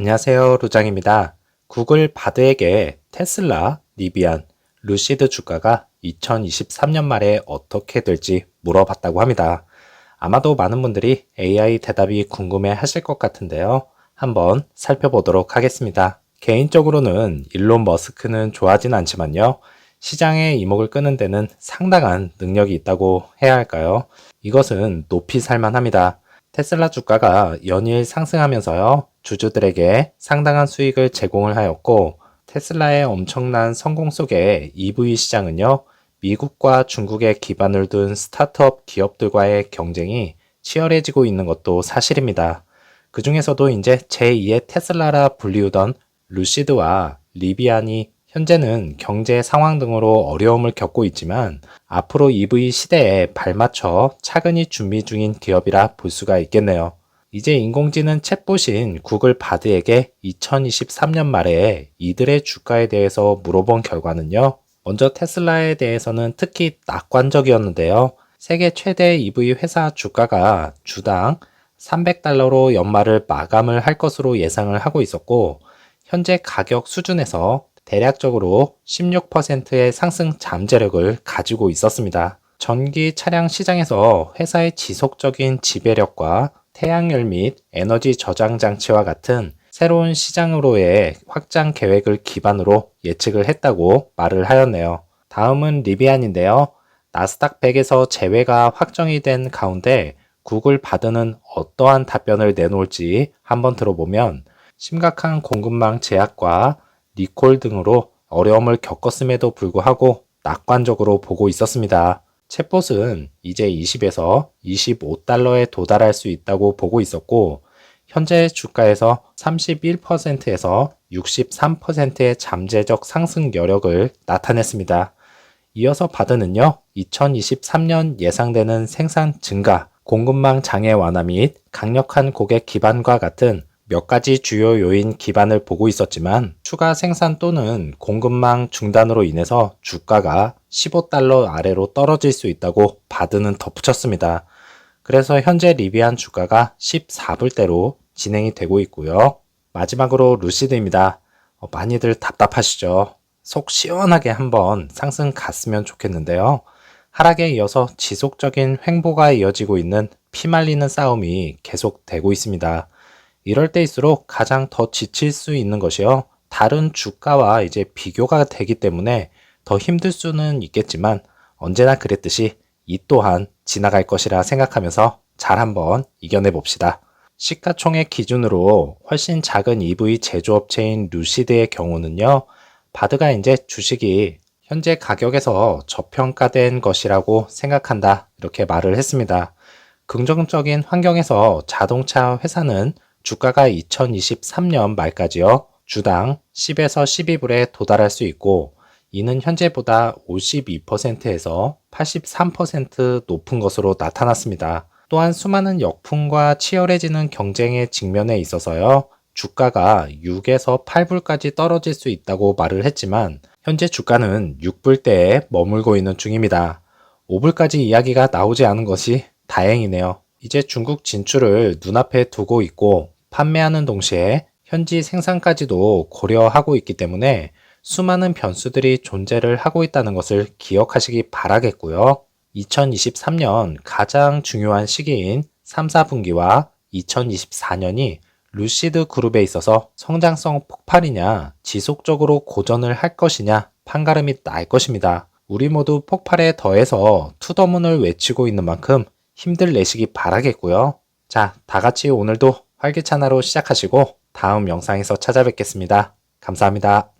안녕하세요. 루장입니다. 구글 바드에게 테슬라, 리비안, 루시드 주가가 2023년 말에 어떻게 될지 물어봤다고 합니다. 아마도 많은 분들이 AI 대답이 궁금해 하실 것 같은데요. 한번 살펴보도록 하겠습니다. 개인적으로는 일론 머스크는 좋아하진 않지만요. 시장의 이목을 끄는 데는 상당한 능력이 있다고 해야 할까요? 이것은 높이 살만합니다. 테슬라 주가가 연일 상승하면서요. 주주들에게 상당한 수익을 제공을 하였고 테슬라의 엄청난 성공 속에 EV 시장은요. 미국과 중국에 기반을 둔 스타트업 기업들과의 경쟁이 치열해지고 있는 것도 사실입니다. 그 중에서도 이제 제2의 테슬라라 불리우던 루시드와 리비안이 현재는 경제 상황 등으로 어려움을 겪고 있지만 앞으로 EV 시대에 발맞춰 차근히 준비 중인 기업이라 볼 수가 있겠네요. 이제 인공지능 챗봇인 구글 바드에게 2023년 말에 이들의 주가에 대해서 물어본 결과는요. 먼저 테슬라에 대해서는 특히 낙관적이었는데요. 세계 최대 EV 회사 주가가 주당 300달러로 연말을 마감을 할 것으로 예상을 하고 있었고, 현재 가격 수준에서 대략적으로 16%의 상승 잠재력을 가지고 있었습니다. 전기 차량 시장에서 회사의 지속적인 지배력과 태양열 및 에너지 저장 장치와 같은 새로운 시장으로의 확장 계획을 기반으로 예측을 했다고 말을 하였네요. 다음은 리비안인데요. 나스닥 100에서 제외가 확정이 된 가운데 구글 바드는 어떠한 답변을 내놓을지 한번 들어보면 심각한 공급망 제약과 리콜 등으로 어려움을 겪었음에도 불구하고 낙관적으로 보고 있었습니다. 챗봇은 이제 20에서 25달러에 도달할 수 있다고 보고 있었고, 현재 주가에서 31%에서 63%의 잠재적 상승 여력을 나타냈습니다. 이어서 바드는요, 2023년 예상되는 생산 증가, 공급망 장애 완화 및 강력한 고객 기반과 같은 몇 가지 주요 요인 기반을 보고 있었지만 추가 생산 또는 공급망 중단으로 인해서 주가가 15달러 아래로 떨어질 수 있다고 바드는 덧붙였습니다. 그래서 현재 리비안 주가가 14불대로 진행이 되고 있고요. 마지막으로 루시드입니다. 어, 많이들 답답하시죠? 속 시원하게 한번 상승 갔으면 좋겠는데요. 하락에 이어서 지속적인 횡보가 이어지고 있는 피말리는 싸움이 계속되고 있습니다. 이럴 때일수록 가장 더 지칠 수 있는 것이요. 다른 주가와 이제 비교가 되기 때문에 더 힘들 수는 있겠지만 언제나 그랬듯이 이 또한 지나갈 것이라 생각하면서 잘 한번 이겨내 봅시다. 시가총액 기준으로 훨씬 작은 EV 제조업체인 루시드의 경우는요, 바드가 이제 주식이 현재 가격에서 저평가된 것이라고 생각한다. 이렇게 말을 했습니다. 긍정적인 환경에서 자동차 회사는 주가가 2023년 말까지요. 주당 10에서 12불에 도달할 수 있고 이는 현재보다 52%에서 83% 높은 것으로 나타났습니다. 또한 수많은 역풍과 치열해지는 경쟁의 직면에 있어서요. 주가가 6에서 8불까지 떨어질 수 있다고 말을 했지만 현재 주가는 6불대에 머물고 있는 중입니다. 5불까지 이야기가 나오지 않은 것이 다행이네요. 이제 중국 진출을 눈앞에 두고 있고 판매하는 동시에 현지 생산까지도 고려하고 있기 때문에 수많은 변수들이 존재를 하고 있다는 것을 기억하시기 바라겠고요. 2023년 가장 중요한 시기인 3, 4분기와 2024년이 루시드 그룹에 있어서 성장성 폭발이냐 지속적으로 고전을 할 것이냐 판가름이 날 것입니다. 우리 모두 폭발에 더해서 투더문을 외치고 있는 만큼 힘들 내시기 바라겠고요. 자, 다 같이 오늘도 활기찬 하루 시작하시고 다음 영상에서 찾아뵙겠습니다. 감사합니다.